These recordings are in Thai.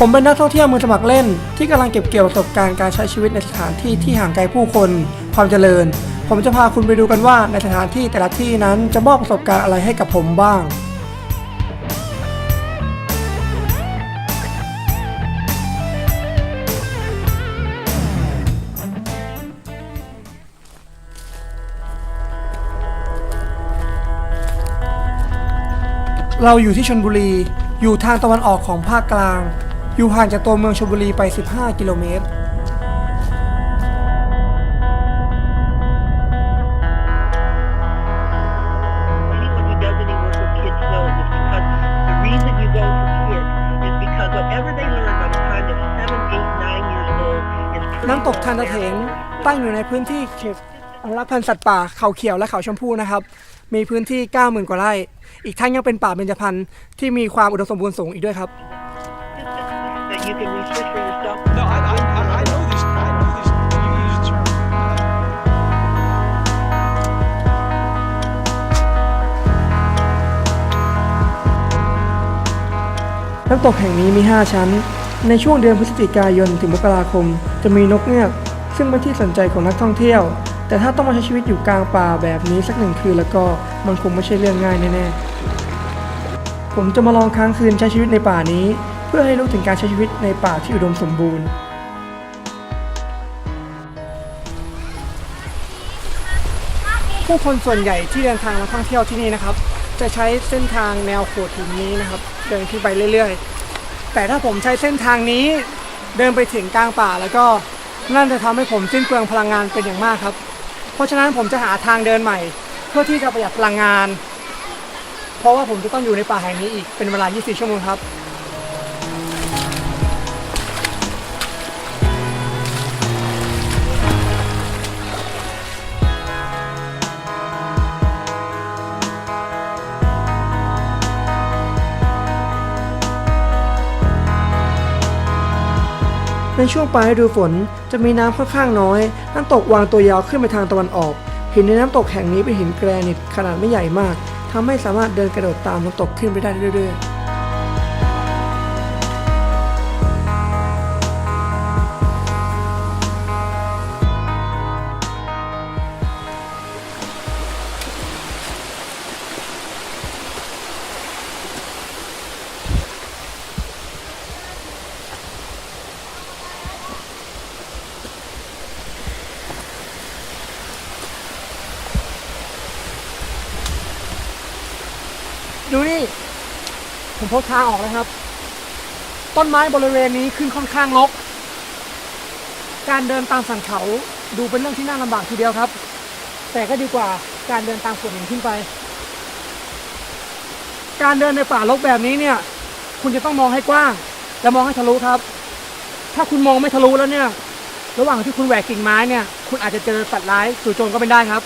ผมเป็นนักท่องเที่ยวมือสมัครเล่น ที่กำลังเก็บเกี่ยวประสบการณ์การใช้ชีวิตในสถานที่ที่ห่างไกลผู้คนความเจริญ ผมจะพาคุณไปดูกันว่าในสถานที่แต่ละที่นั้นจะมอบประสบการณ์อะไรให้กับผมบ้างเราอยู่ที่ชนบุรี อยู่ทางตะวันออกของภาคกลาง อยู่ห่างจากตัวเมืองชลบุรีไป 15 กิโลเมตร น้ำตกทานตะเถงตั้งอยู่ในพื้นที่เขตอนุรักษ์พันธุ์สัตว์ป่าเขาเขียวและเขาชมพูนะครับ มีพื้นที่ 90,000 กว่าไร่ อีกทั้งยังเป็นป่าเบญจพรรณที่มีความอุดมสมบูรณ์สูงอีกด้วยครับ that you can research for yourself. No, I, I, I I know this. I know this. You use the term. uh, น้ำตกแห่งนี้มี 5 ชั้น ในช่วงเดือนพฤศจิกายนถึงมกราคม จะมีนกเงือก ซึ่งเป็นที่สนใจของนักท่องเที่ยว แต่ถ้าต้องมาใช้ชีวิตอยู่กลางป่าแบบนี้สักหนึ่งคืนแล้วก็มันคงไม่ใช่เรื่องง่ายแน่ๆผมจะมาลองค้างคืนใช้ชีวิตในป่านี้ เพื่อให้รู้ถึงการใช้ชีวิตในป่าที่อุดมสมบูรณ์ ผู้คนส่วนใหญ่ที่เดินทางมาท่องเที่ยวที่นี่นะครับ จะใช้เส้นทางแนวโขดหินนี้นะครับ เดินขึ้นไปเรื่อยๆ แต่ถ้าผมใช้เส้นทางนี้เดินไปถึงกลางป่าแล้วก็นั่นจะทำให้ผมสิ้นเปลืองพลังงานเป็นอย่างมากครับ เพราะฉะนั้นผมจะหาทางเดินใหม่ เพื่อที่จะประหยัดพลังงาน เพราะว่าผมจะต้องอยู่ในป่าแห่งนี้อีกเป็นเวลา 24 ชั่วโมงครับ ในช่วงปลายฤดูฝนจะมีน้ำค่อนข้างน้อย น้ำตกวางตัวยาวขึ้นไปทางตะวันออก หินในน้ำตกแห่งนี้เป็นหินแกรนิตขนาดไม่ใหญ่มากทำให้สามารถเดินกระโดดตามน้ำตกขึ้นไปได้เรื่อยๆ พบทางออกแล้วครับ ต้นไม้บริเวณนี้ขึ้นค่อนข้างรกการเดินตามสันเขาดูเป็นเรื่องที่น่าลำบากทีเดียวครับ แต่ก็ดีกว่าการเดินตามฝนหินขึ้นไป การเดินในป่ารกแบบนี้เนี่ย คุณจะต้องมองให้กว้าง และมองให้ทะลุครับ ถ้าคุณมองไม่ทะลุแล้วเนี่ย ระหว่างที่คุณแหวกกิ่งไม้เนี่ย คุณอาจจะเจอสัตว์ร้ายจู่โจมก็เป็นได้ครับ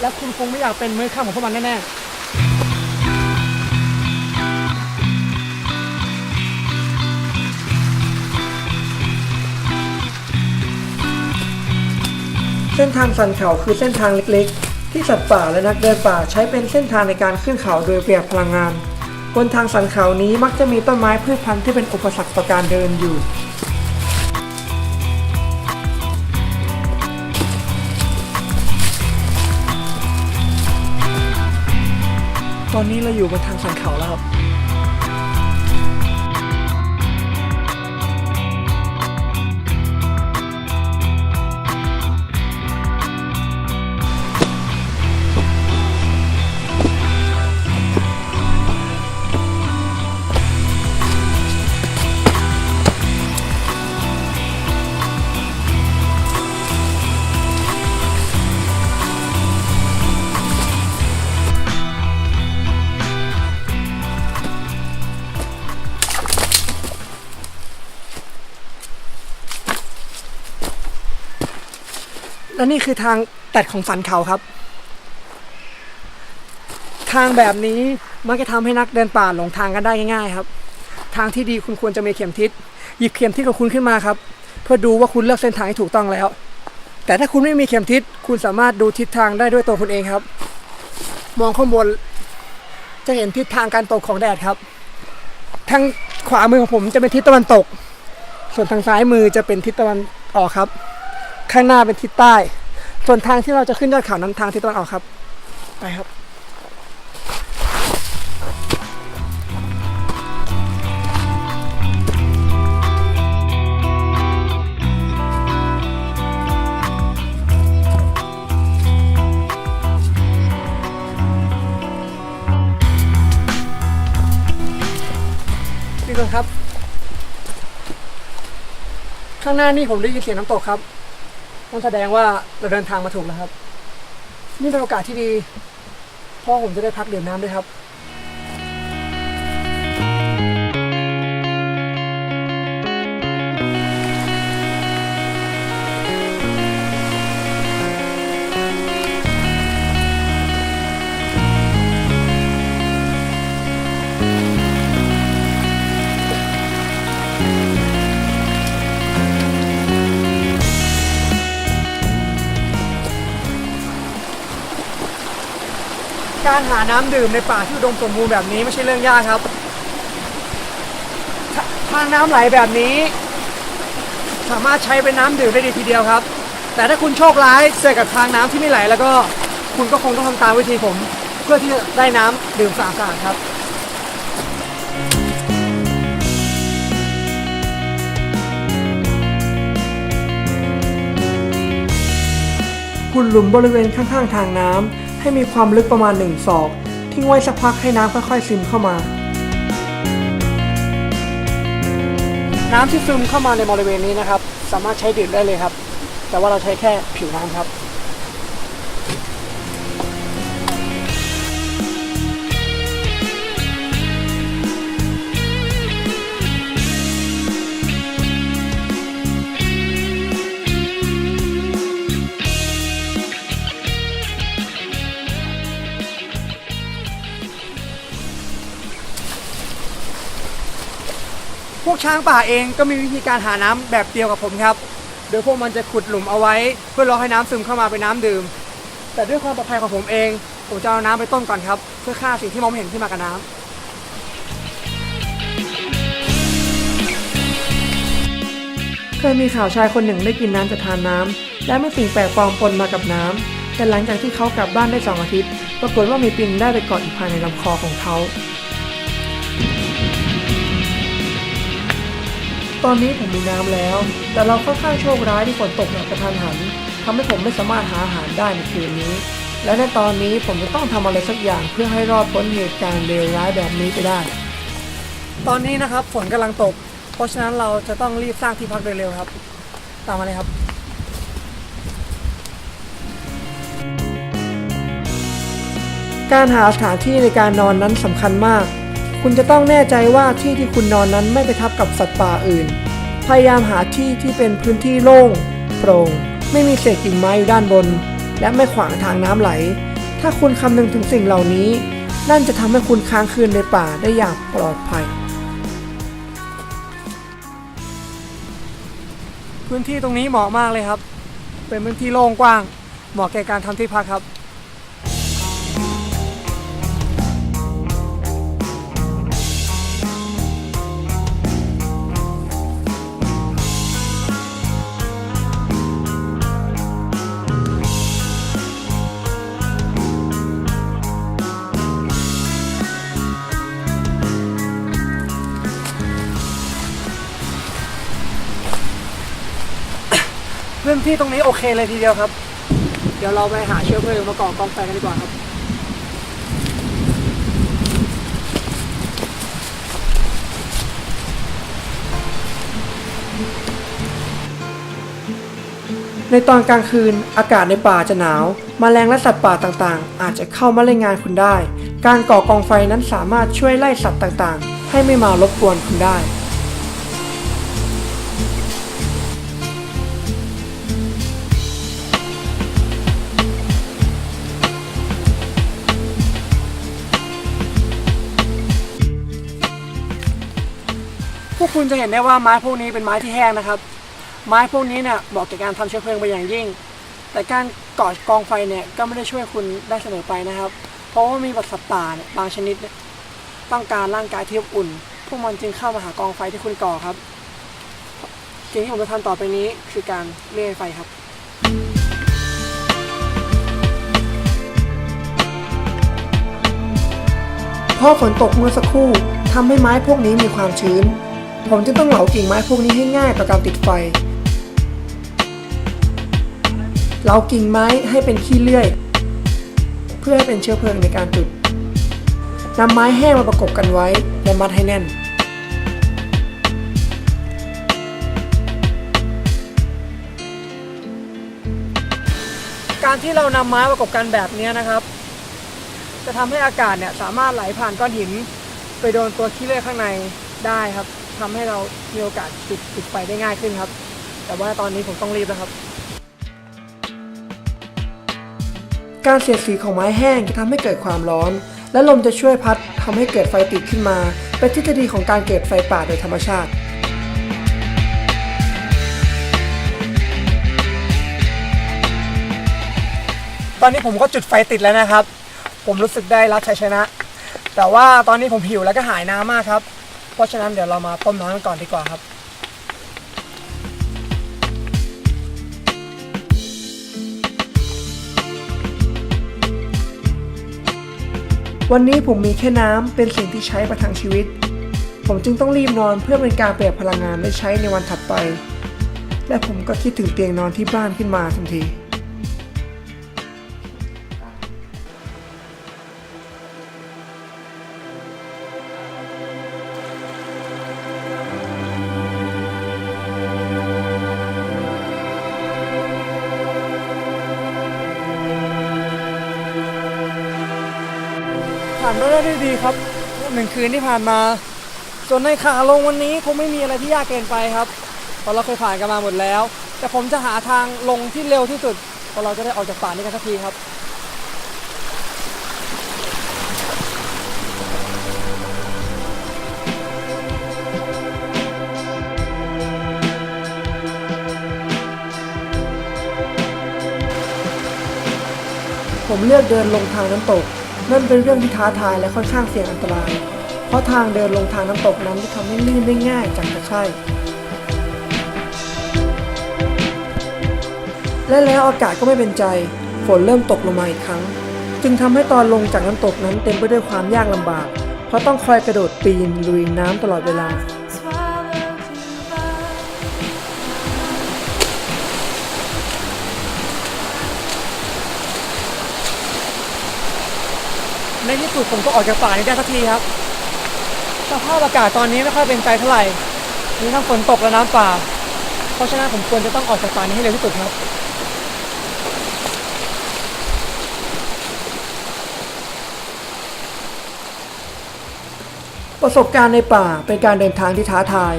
และคุณคงไม่อยากเป็นมือข้ามของพวกมันแน่ๆ เส้นทางสันเขาคือเส้นทางเล็กๆ ที่สัตว์ป่าและนักเดินป่าใช้เป็นเส้นทางในการขึ้นเขาโดยประหยัดพลังงานบนทางสันเขานี้มักจะมีต้นไม้พืชพันธุ์ที่เป็นอุปสรรคต่อการเดินอยู่ ตอนนี้เราอยู่บนทางสันเขา และนี่คือทางตัดของสันเขาครับ ทางแบบนี้มักจะทำให้นักเดินป่าหลงทางกันได้ง่ายๆครับ ทางที่ดีคุณควรจะมีเข็มทิศหยิบเข็มทิศของคุณขึ้นมาครับ เพื่อดูว่าคุณเลือกเส้นทางที่ถูกต้องแล้ว แต่ถ้าคุณไม่มีเข็มทิศคุณสามารถดูทิศทางได้ด้วยตัวคุณเองครับ มองข้างบนจะเห็นทิศทางการตกของแดดครับ ทางขวามือของผมจะเป็นทิศตะวันตก ส่วนทางซ้ายมือจะเป็นทิศตะวันออกครับ ข้างหน้าเป็นทิศใต้ ส่วนทางที่เราจะขึ้นยอดเขานั้นทางทิศตะวันออกครับ ไปครับี่คนครับ ข้างหน้านี่ผมได้ยินเสียงน้ำตกครับ นั่นแสดงว่าเราเดินทางมาถูกแล้วครับ นี่เป็นโอกาสที่ดีพ่อผมจะได้พักดื่มน้ำด้วยครับ การหาน้ำดื่มในป่าที่อุดมสมบูรณ์แบบนี้ไม่ใช่เรื่องยากครับ ทางน้ำไหลแบบนี้ สามารถใช้เป็นน้ำดื่มได้ดีทีเดียวครับ แต่ถ้าคุณโชคร้ายเจอกับทางน้ำที่ไม่ไหล แล้วก็คุณก็คงต้องทำตามวิธีผม เพื่อที่จะได้น้ำดื่มสะอาดครับขุดหลุมบริเวณข้างๆทางน้ำ ให้มีความลึกประมาณ 1 ศอก ทิ้งไว้สักพักให้น้ำค่อยๆซึมเข้ามา น้ำที่ซึมเข้ามาในบริเวณนี้นะครับ สามารถใช้ดื่มได้เลยครับ แต่ว่าเราใช้แค่ผิวน้ำครับ พวกช้างป่าเองก็มีวิธีการหาน้ำแบบเดียวกับผมครับ โดยพวกมันจะขุดหลุมเอาไว้ เพื่อรอให้น้ำซึมเข้ามาเป็นน้ำดื่ม แต่ด้วยความปลอดภัยของผมเอง ผมจะเอาน้ำไปต้มก่อนครับ เพื่อฆ่าสิ่งที่มองไม่เห็นที่มากับน้ำเคยมีข่าวชายคนหนึ่งได้กินน้ำจากทานน้ำและไม่สิ่งแปลกปลอมปนมากับน้ำแต่หลังจากที่เขากลับบ้านได้สองอาทิตย์ ปรากฏว่ามีปิงได้ไปเกาะอยู่ภายในลำคอของเขา ตอนนี้ผมมีน้ำแล้ว แต่เราค่อนข้างโชคร้ายที่ฝนตกอย่างกระทันหันทำให้ผมไม่สามารถหาอาหารได้ในคืนนี้ และในตอนนี้ผมจะต้องทำอะไรสักอย่างเพื่อให้รอดพ้นเหตุการณ์เลวร้ายแบบนี้ไปได้ ตอนนี้นะครับฝนกำลังตก เพราะฉะนั้นเราจะต้องรีบสร้างที่พักโดยเร็วครับ ตามมาเลยครับการหาสถานที่ในการนอนนั้นสำคัญมาก คุณจะต้องแน่ใจว่าที่ที่คุณนอนนั้นไม่ไปทับกับสัตว์ป่าอื่น พยายามหาที่ที่เป็นพื้นที่โล่ง โปร่ง ไม่มีเศษกิ่งไม้อยู่ด้านบน และไม่ขวางทางน้ำไหล ถ้าคุณคำนึงถึงสิ่งเหล่านี้ นั่นจะทำให้คุณค้างคืนในป่าได้อย่างปลอดภัย พื้นที่ตรงนี้เหมาะมากเลยครับ เป็นพื้นที่โล่งกว้าง เหมาะแก่การทำที่พักครับ พื้นที่ตรงนี้โอเคเลยทีเดียวครับ เดี๋ยวเราไปหาเชื้อเพลิงมาก่อกองไฟกันดีกว่าครับในตอนกลางคืนอากาศในป่าจะหนาวมแมลงและสัตว์ป่าต่างๆ อาจจะเข้ามาเล่นงานคุณได้ การก่อกองไฟนั้นสามารถช่วยไล่สัตว์ต่างๆ ให้ไม่มารบกวนคุณได้ วกคุณจะเห็นได้ว่าไม้พวกนี้เป็นไม้ที่แห้งนะครับ ไม้พวกนี้เนี่ยเหมาะแก่การทำเชื้อเพลิงเป็นอย่างยิ่ง แต่การก่อกองไฟเนี่ยก็ไม่ได้ช่วยคุณได้เสมอไปนะครับ เพราะว่ามีสัตว์ป่าบางชนิดต้องการร่างกายที่อบอุ่นผวกมันจึงเข้ามาหากองไฟที่คุณก่อครับสิ่งที่ผมจะทำต่อไปนี้คือการเล่ไฟครับพราะฝนตกเมื่อสักครู่ทำให้ไม้พวกนี้มีความชื้น ผมจึงต้องเหลากิ่งไม้พวกนี้ให้ง่ายต่อการติดไฟ เหลากิ่งไม้ให้เป็นขี้เลื่อย เพื่อให้เป็นเชื้อเพลิงในการจุดนำไม้แห้งมาประกบกันไว้และมัดให้แน่น การที่เรานำไม้ประกบกันแบบนี้นะครับ จะทำให้อากาศเนี่ยสามารถไหลผ่านก้อนหินไปโดนตัวขี้เลื่อยข้างในได้ครับ ทำให้เรามีโอกาสจุดจุดไฟได้ง่ายขึ้นครับ แต่ว่าตอนนี้ผมต้องรีบแล้วครับ การเสียดสีของไม้แห้งจะทำให้เกิดความร้อน และลมจะช่วยพัดทำให้เกิดไฟติดขึ้นมา เป็นทฤษฎีของการเกิดไฟป่าโดยธรรมชาติตอนนี้ผมก็จุดไฟติดแล้วนะครับ ผมรู้สึกได้รับชัยชนะ แต่ว่าตอนนี้ผมหิวแล้วก็หายน้ำมากครับ เพราะฉะนั้นเดี๋ยวเรามาต้มน้ำกันก่อนดีกว่าครับ วันนี้ผมมีแค่น้ำเป็นสิ่งที่ใช้ประทังชีวิต ผมจึงต้องรีบนอนเพื่อเป็นการประหยัดพลังงานไว้ใช้ในวันถัดไป และผมก็คิดถึงเตียงนอนที่บ้านขึ้นมาทันทีานมาได้ด้วยดีครับหนึ่งคืนที่ผ่านมา ส่วนในขาลงวันนี้คงไม่มีอะไรที่ยากเกินไปครับเพราะเราเคยผ่านกันมาหมดแล้ว แต่ผมจะหาทางลงที่เร็วที่สุดเพราะเราจะได้ออกจากป่านี้กันสักทีครับผมเลือกเดินลงทางน้ำตก นั่นเป็นเรื่องที่ท้าทายและค่อนข้างเสี่ยงอันตราย เพราะทางเดินลงทางน้ำตกนั้นทำให้ลื่นได้ง่ายจากตะไคร่และแล้วอากาศก็ไม่เป็นใจ ฝนเริ่มตกลงมาอีกครั้ง จึงทำให้ตอนลงจากน้ำตกนั้นเต็มไปด้วยความยากลำบาก เพราะต้องคอยกระโดดปีนลุยน้ำตลอดเวลา ในที่สุดผมก็ออกจากป่านี้ได้สักทีครับสภาพอากาศตอนนี้ไม่ค่อยเป็นใจเท่าไหร่มีทั้งฝนตกและน้ำป่า เพราะฉะนั้นผมควรจะต้องออกจากป่านี้ให้เร็วที่สุดครับประสบการณ์ในป่าเป็นการเดินทางที่ท้าทาย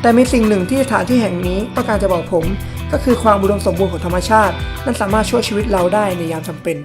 แต่มีสิ่งหนึ่งที่สถานที่แห่งนี้ต้องการจะบอกผม ก็คือความอุดมสมบูรณ์ของธรรมชาติ นั้นสามารถช่วยชีวิตเราได้ในยามจำเป็น